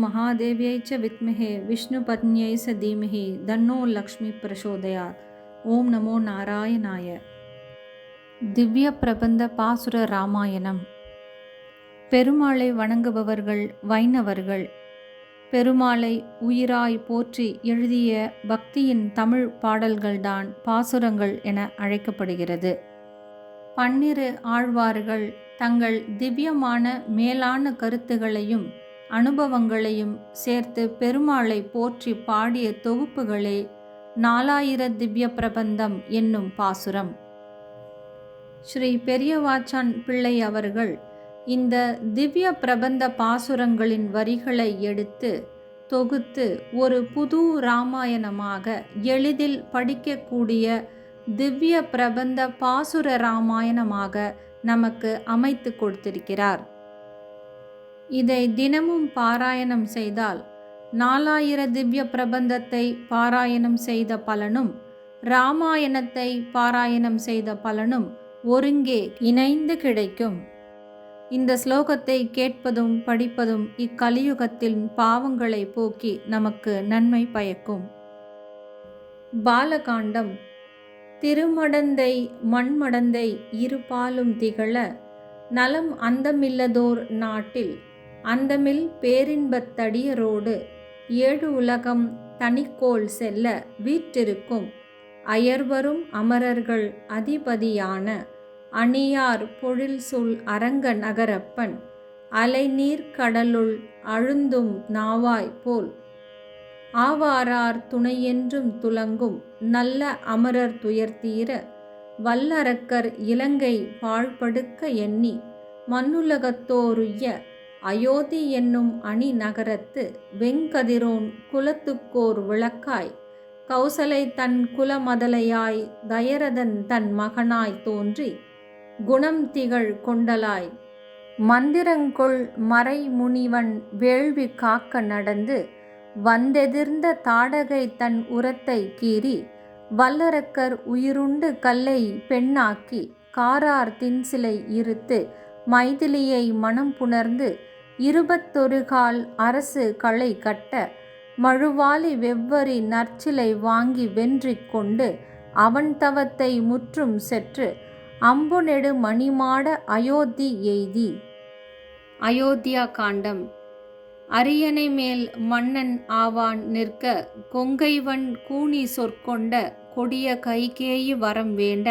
महादेव्यै च विद्महे विष्णुपत्न्यै स धीमहि தன்னோ லக்ஷ்மி பிரசோதயாத் ஓம் நமோ நாராயணாய திவ்ய பிரபந்த பாசுர ராமாயணம் பெருமாளை வணங்குபவர்கள் வைணவர்கள் பெருமாளை உயிராய் போற்றி எழுதிய பக்தியின் தமிழ் பாடல்கள்தான் பாசுரங்கள் என அழைக்கப்படுகிறது பன்னிரு ஆழ்வார்கள் தங்கள் திவ்யமான மேலான கருத்துகளையும் அனுபவங்களையும் சேர்த்து பெருமாளை போற்றி பாடிய தொகுப்புகளே நாலாயிர திவ்ய பிரபந்தம் என்னும் பாசுரம். ஸ்ரீ பெரியவாச்சான் பிள்ளை அவர்கள் இந்த திவ்ய பிரபந்த பாசுரங்களின் வரிகளை எடுத்து தொகுத்து ஒரு புது ராமாயணமாக எளிதில் படிக்கக்கூடிய திவ்ய பிரபந்த பாசுர ராமாயணமாக நமக்கு அமைத்து கொடுத்திருக்கிறார். இதை தினமும் பாராயணம் செய்தால் நாலாயிர திவ்ய பிரபந்தத்தை பாராயணம் செய்த பலனும் ராமாயணத்தை பாராயணம் செய்த பலனும் ஒருங்கே இணைந்து கிடைக்கும். இந்த ஸ்லோகத்தை கேட்பதும் படிப்பதும் இக்கலியுகத்தின் பாவங்களை போக்கி நமக்கு நன்மை பயக்கும். பாலகாண்டம். திருமடந்தை மண்மடந்தை இருபாலும் திகழ நலம் அந்தமில்லதோர் நாட்டில் அந்தமில் பேரின்பத்தடியரோடு ஏழு உலகம் தனிக்கோள் செல்ல வீற்றிருக்கும். அயர்வரும் அமரர்கள் அதிபதியான அணியார் பொழில் சொல் அரங்க நகரப்பன். அலைநீர் கடலுள் அழுந்தும் நாவாய் போல். ஆவாரார் துணையென்றும் துலங்கும் நல்ல அமரர் துயர்த்தீர. வல்லரக்கர் இலங்கை பாழ்படுக்க எண்ணி. மண்ணுலகத்தோருய்ய அயோத்தி என்னும் அணி நகரத்து வெங்கதிரோன் குலத்துக்கோர் விளக்காய். கௌசலை தன் குலமதலையாய் தயரதன் தன் மகனாய் தோன்றி குணம் திகழ் கொண்டலாய். மந்திரங்கொள் மறைமுனிவன் வேள்வி காக்க நடந்து வந்தெதிர்ந்த தாடகை தன் உரத்தை கீறி வல்லரக்கர் உயிருண்டு கல்லை பெண்ணாக்கி காரார் தின்சிலை இருத்து மைதிலியை மனம் புணர்ந்து இருபத்தொரு கால் அரசு களை கட்ட மழுவாலி வெவ்வரி நற்சிலை வாங்கி வென்றிக் கொண்டு அவன் தவத்தை முற்றும் செற்று அம்புநெடு மணிமாட அயோத்தி எய்தி. அயோத்தியா காண்டம். அரியணை மேல் மன்னன் ஆவான் நிற்க கொங்கைவன் கூனி சொற்கொண்ட கொடிய கைகேயி வரம் வேண்ட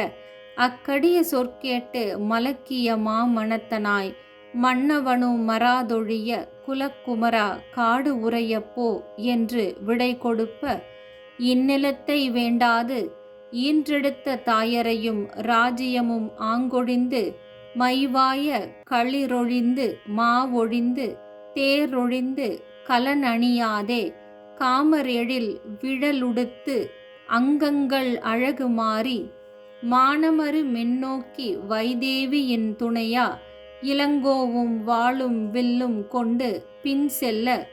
அக்கடிய சொற்கேட்டு மலக்கிய மாமணத்தனாய் மன்னவனு மராதொழிய குலக்குமரா காடு உறையப்போ என்று விடை கொடுப்ப இந்நிலத்தை வேண்டாது ஈன்றெடுத்த தாயரையும் ராஜ்யமும் ஆங்கொழிந்து மைவாய களிரொழிந்து மாவொழிந்து தேரொழிந்து கலனணியாதே காமரேழில் விழலுடுத்து அங்கங்கள் அழகு மாறி மானமரு மென்னோக்கி வைதேவியின் துணையா இளங்கோவும் வாளும் வில்லும் கொண்டு பின் செல்ல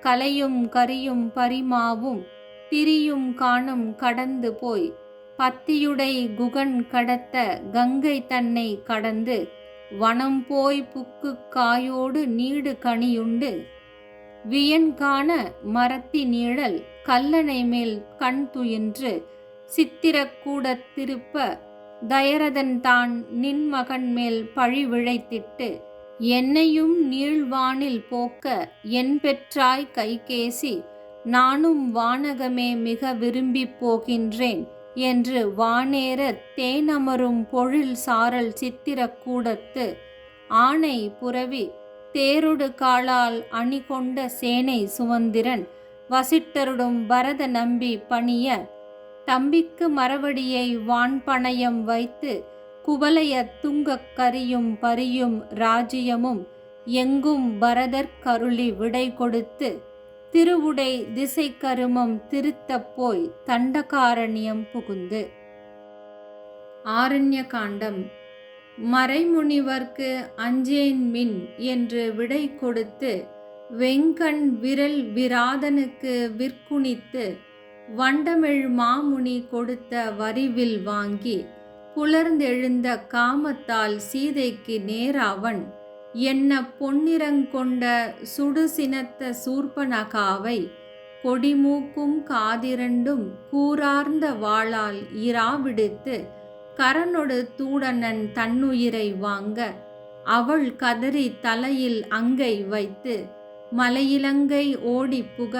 கலையும் கரியும் பரிமாவும் திரியும் காணும் கடந்து போய் பத்தியுடை குகன் கடத்த கங்கை தன்னை கடந்து வனம் போய் புக்கு காயோடு நீடு கனியுண்டு. வியன் காண மரத்தி நீழல் கல்லணை மேல் கண் துயின்று சித்திரக்கூடத் திருப்ப தயரதன் தான் நின் மகன் மேல் பழி விழைத்திட்டு என்னையும் நீழ்வானில் போக்க என் பெற்றாய் கைகேசி நானும் வானகமே மிக விரும்பிப் போகின்றேன் என்று வானேற தேனமரும் பொழில் சாரல் சித்திரக்கூடத்து ஆணை புரவி தேரொடு காலால் அணி கொண்ட சேனை சுமந்திரன் வசிட்டருடும் பரத நம்பி பணிய தம்பிக்கு மரவடியை வான்பணயம் வைத்து குவலைய துங்கக் கரியும் பரியும் ராஜ்யமும் எங்கும் பரதர் கருளி விடை கொடுத்து திருவுடை திசை கருமம் திருத்தப் போய் தண்டகாரண்யம் புகுந்து. ஆரண்ய காண்டம் மறைமுனிவர்க்கு அஞ்சேன் மின் என்று விடை கொடுத்து வெங்கண் விரல் விராதனுக்கு விற்குணித்து வண்டமிழ் மாமுனி கொடுத்த வரிவில் வாங்கி புலர்ந்தெழுந்த காமத்தால் சீதைக்கு நேராவன் என்ன பொன்னிறங்கொண்ட சுடுசினத்த சூர்பனகாவை கொடிமூக்கும் காதிரண்டும் கூரார்ந்த வாளால் இராவிடுத்து கரனொடு தூடனன் தன்னுயிரை வாங்க அவள் கதறி தலையில் அங்கை வைத்து மலையிலங்கை ஓடிப் புக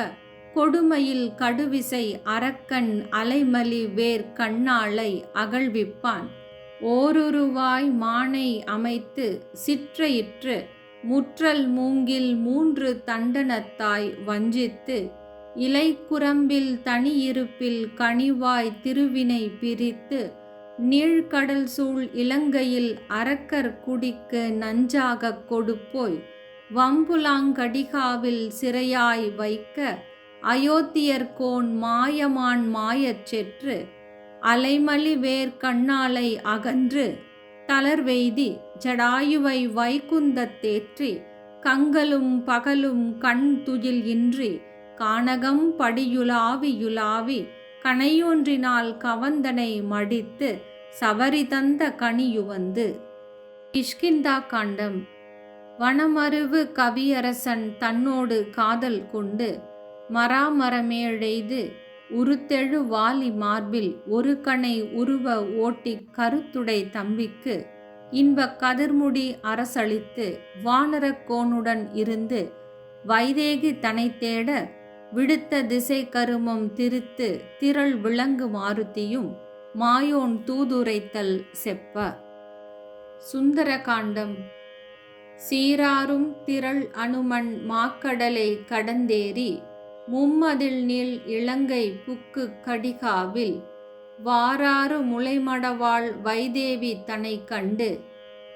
கொடுமையில் கடுவிசை அரக்கன் அலைமலி வேர் கண்ணாளை அகழ்விப்பான். ஓருருவாய் மானை அமைத்து சிற்றையிற்று முற்றல் மூங்கில் மூன்று தண்டனத்தாய் வஞ்சித்து இலைக்குரம்பில் தனியிருப்பில் கனிவாய் திருவினை பிரித்து நீழ்கடல் சூழ் இலங்கையில் அரக்கர் குடிக்கு நஞ்சாகக் கொடுப்போய் வம்புலாங்கடிகாவில் சிறையாய் வைக்க அயோத்தியர்கோன் மாயமான் மாயச் செற்று அலைமலி வேர் கண்ணாலை அகன்று தளர்வெய்தி ஜடாயுவை வைகுந்தத்தேற்றி கங்கலும் பகலும் கண் துயில் இன்றி கானகம் படியுலாவியுலாவி கனையொன்றினால் கவந்தனை மடித்து சவரி தந்த கனியுவந்து கிஷ்கிந்தா காண்டம். வனமருவு கவியரசன் தன்னோடு காதல் கொண்டு மராமரமேழைது உருத்தெழு வாலி மார்பில் ஒரு கணை உருவ ஓட்டிக் கருத்துடை தம்பிக்கு இன்பக் கதிர்முடி அரசளித்து வானரக்கோனுடன் இருந்து வைதேகி தனை தேட விடுத்த திசை கருமம் திருத்து திரள் விளங்கு மாருதியும் மாயோன் தூதுரைத்தல் செப்ப. சுந்தரகாண்டம். சீராரும் திரள் அனுமன் மாக்கடலை கடந்தேறி மும்மதில் நீள் இலங்கை புக்கு கடிகாவில். வாராறு முளைமடவாள் வைதேவி தனை கண்டு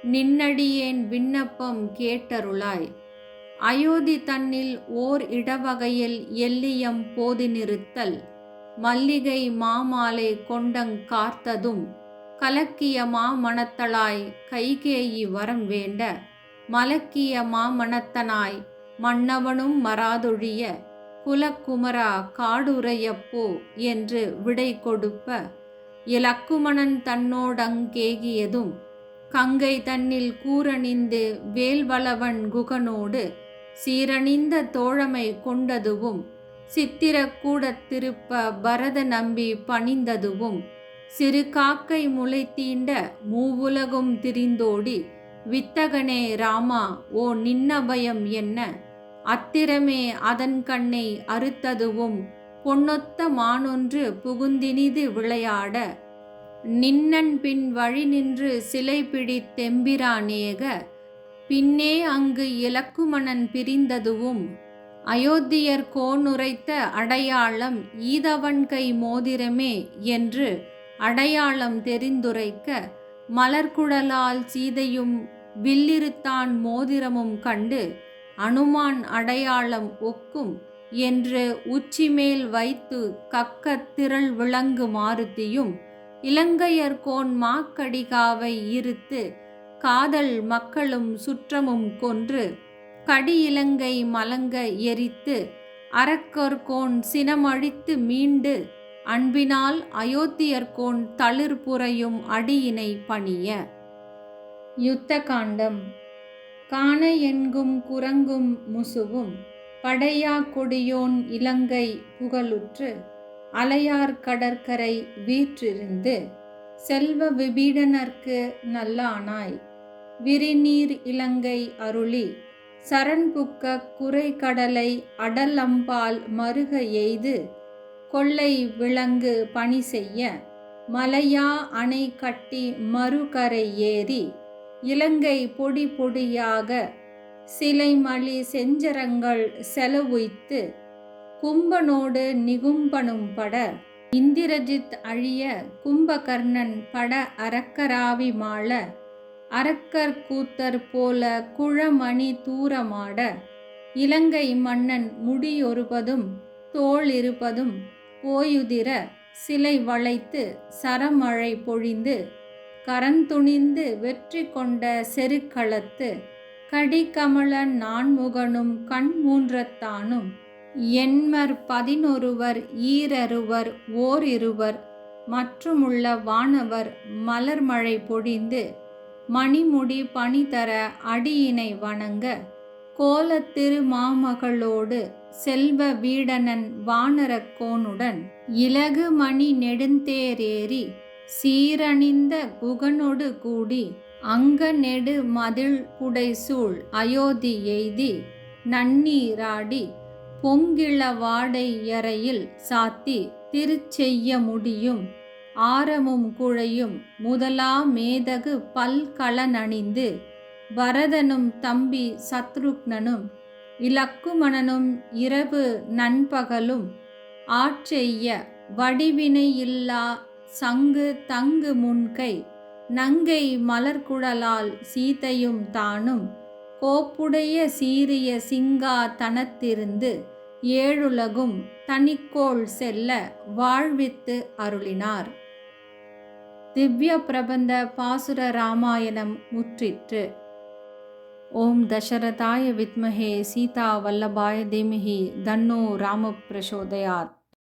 நின்னடியேன் விண்ணப்பம் கேட்டருளாய். அயோத்தி தன்னில் ஓர் இடவகையில் எல்லியம் போதி நிறுத்தல். மல்லிகை மாமாலை கொண்டங் கார்த்ததும் கலக்கிய மாமணத்தளாய் கைகேயி வரம் வேண்ட. மலக்கிய மாமணத்தனாய் மன்னவனும் மராதொழிய. குலக்குமரா காடுரையப்போ என்று விடை கொடுப்ப. இலக்குமணன் தன்னோடங்கேகியதும் கங்கை தன்னில் கூரணிந்து வேல்வளவன் குகனோடு சீரணிந்த தோழமை கொண்டதுவும் சித்திரக்கூடத் திருப்ப பரத நம்பி பணிந்ததுவும் சிறு காக்கை முளை தீண்ட மூவுலகும் திரிந்தோடி வித்தகனே ராமா ஓ நின்னபயம் என்ன? அத்திரமே அதன் கண்ணை அறுத்ததுவும் பொன்னொத்த மானொன்று புகுந்தினிது விளையாட. நின்னன் பின் வழி நின்று சிலை பிடித்தெம்பிரானேக பின்னே அங்கு இலக்குமணன் பிரிந்ததுவும் அயோத்தியர் கோனுரைத்த அடையாளம் ஈதவன் கை மோதிரமே என்று அடையாளம் தெரிந்துரைக்க. மலர்குடலால் சீதையும் வில்லிருத்தான் மோதிரமும் கண்டு அனுமான் அடையாளம் ஒக்கும் என்று உச்சிமேல் வைத்து கக்கத் திரள் விளங்கு மாருதியும் இலங்கையர்கோன் மாக்கடிகாவை இருத்து காதல் மக்களும் சுற்றமும் கொன்று கடி இலங்கை மலங்க எரித்து அரக்கர்கோன் சினமழித்து மீண்டு அன்பினால் அயோத்தியர்கோன் தளிர்புறையும் அடியினை பணிய. யுத்த காண்டம் காண என்கும் குரங்கும் முசுவும் படையா கொடியோன் இலங்கை புகழுற்று அலையார் கடற்கரை வீற்றிருந்து செல்வ விபீடனர்க்கு நல்லானாய். விரிநீர் இலங்கை அருளி சரண்புக்க குறை கடலை அடலம்பால் மருக எய்து கொள்ளை விலங்கு பணி செய்ய மலையா அணை கட்டி மறுகரை ஏறி இலங்கை பொடி பொடியாக சிலைமலி செஞ்சரங்கள் செலவுய்த்து கும்பனோடு நிகும்பனும் பட இந்திரஜித் அழிய கும்பகர்ணன் பட அரக்கராவி மாள அரக்கர் கூத்தர் போல குழமணி தூரமாட இலங்கை மன்னன் முடியொருபதும் தோல் இருப்பதும் போயுதிர சிலை வளைத்து சரமழை பொழிந்து கரந்துணிந்து வெற்றி கொண்ட செருக்களத்து கடிகமல நான்முகனும் கண் மூன்றத்தானும் எண்மர் பதினொருவர் ஈரருவர் ஓரிருவர் மற்றுமுள்ள வானவர் மலர்மழை பொழிந்து மணிமுடி பணிதர அடியினை வணங்க கோலத்திரு மாமகளோடு செல்வ வீடனன் வானரக்கோனுடன் இலகு மணி நெடுந்தேரேறி சீரணிந்த குகனொடு கூடி அங்க நெடு மதில் புடைசூழ் அயோத்தி எய்தி நன்னீராடி பொங்கிள வாடையறையில் சாத்தி திருச்செய்ய முடியும். ஆரமும் குழையும் முதலா மேதகு பல்கலனணிந்து பரதனும் தம்பி சத்ருக்னனும் இலக்குமணனும் இரவு நண்பகலும் ஆற்றெய்ய வடிவினையில்லா சங்கு தங்கு முன்கை நங்கை மலர்குழலால் சீதையும் தானும். கோப்புடைய சீரிய சிங்கா தனத்திருந்து ஏழுலகும் தனிக்கோள் செல்ல வாழ்வித்து அருளினார். திவ்ய பிரபந்த பாசுர ராமாயணம் முற்றிற்று. ஓம் தசரதாய வித்மஹே சீதா வல்லபாய தீமிஹி தன்னோ ராம பிரசோதயாத்.